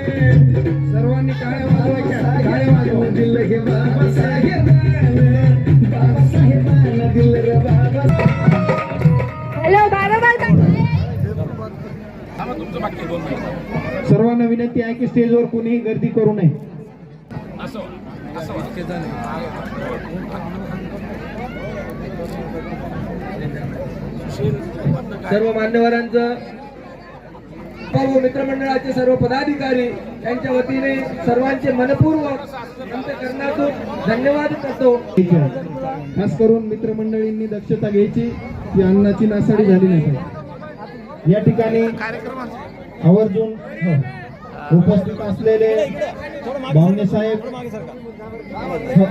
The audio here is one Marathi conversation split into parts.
सर्वांनी टाळ्या वाजवायच्या टाळ्या वाजवा दिल हे बाबासाहेबांना दिल रे बाबा हॅलो बाबा सर्वांना विनंती आहे की स्टेजवर कोणीही गर्दी करू नये. सर्व मान्यवरांचं सर्व मित्रमंडळाचे सर्व पदाधिकारी यांच्या वतीने सर्वांचे मनपूर्वक धन्यवाद करतो. खास करून मित्रमंडळींनी दक्षता घ्यायची की अन्नाची नासाडी झाली नाही या ठिकाणी आवर्जून हो, उपस्थित असलेले भावने साहेब हो.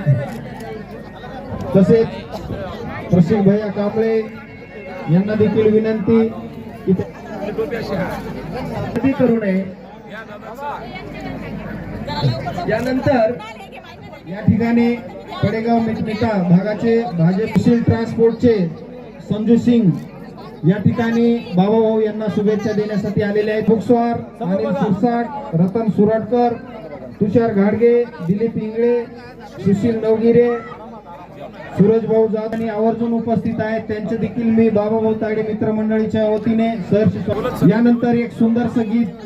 तसेच प्रसिद्ध भैया कांबळे यांना देखील विनंती. की गर्दी करू नये. यानंतर या ठिकाणी कडेगाव मिटमिटा भागाचे भाजप सुशील ट्रान्सपोर्टचे संजू सिंग या ठिकाणी बाबाभाऊ यांना शुभेच्छा देण्यासाठी आलेले आहेत. फुकस्वार अनिल सुरसाट रतन सुराटकर तुषार घाडगे दिलीप इंगळे सुशील नवगिरे सूरज भाऊ जात आणि आवर्जून उपस्थित आहेत. त्यांचे देखील मी बाबा भाऊ तागडे मित्रमंडळीच्या वतीने सर यानंतर एक सुंदरसं गीत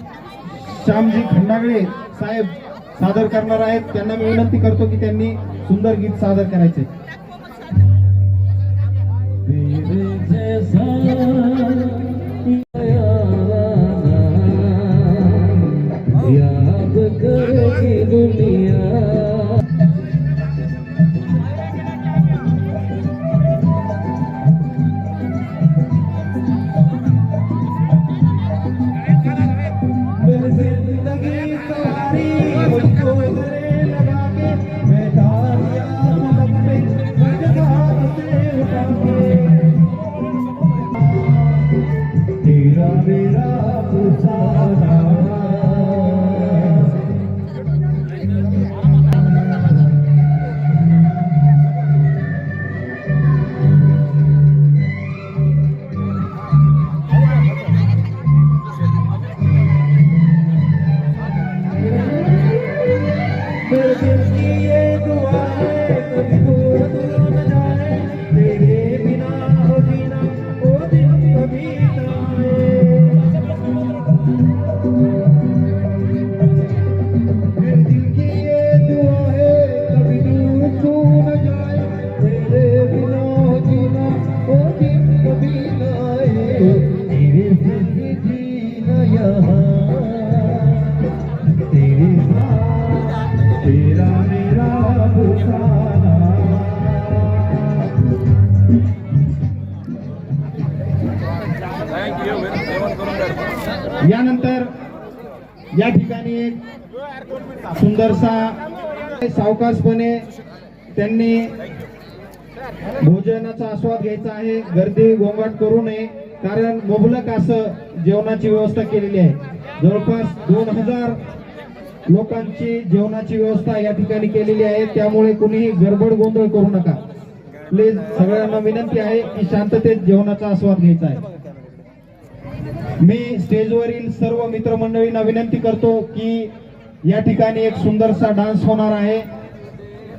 श्यामजी खंडागळे साहेब सादर करणार आहेत. त्यांना मी विनंती करतो की त्यांनी सुंदर गीत सादर करायचे. यानंतर या ठिकाणी एक सुंदरसा सावकाशपणे त्यांनी भोजनाचा आस्वाद घ्यायचा आहे. गर्दी गोंगाट करू नये. कारण मुबलक असं जेवणाची व्यवस्था केलेली आहे. जवळपास दोन हजार लोकांची जेवणाची व्यवस्था या ठिकाणी केलेली आहे. त्यामुळे कुणीही गडबड गोंधळ करू नका. प्लीज सगळ्यांना विनंती आहे की शांततेत जेवणाचा आस्वाद घ्यायचा आहे. मी स्टेजवरील सर्व मित्रमंडळींना विनंती करतो की या ठिकाणी एक सुंदरसा डान्स होणार आहे.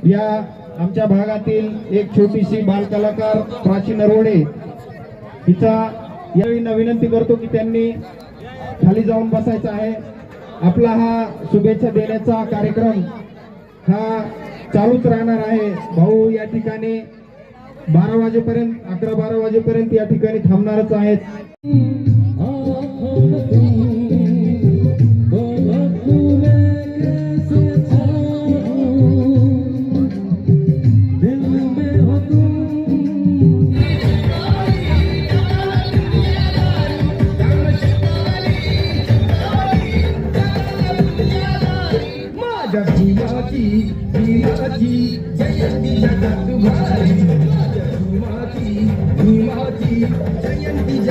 या आमच्या भागातील एक छोटीशी बालकलाकार प्राची नरवडे हिचा यावेळी विनंती करतो की त्यांनी खाली जाऊन बसायचं आहे. आपला हा शुभेच्छा देण्याचा कार्यक्रम हा चालूच राहणार आहे. भाऊ या ठिकाणी बारा वाजेपर्यंत अकरा बारा वाजेपर्यंत या ठिकाणी थांबणारच आहेत. जिवाची जयंती जगत भारी माझ्या जयंती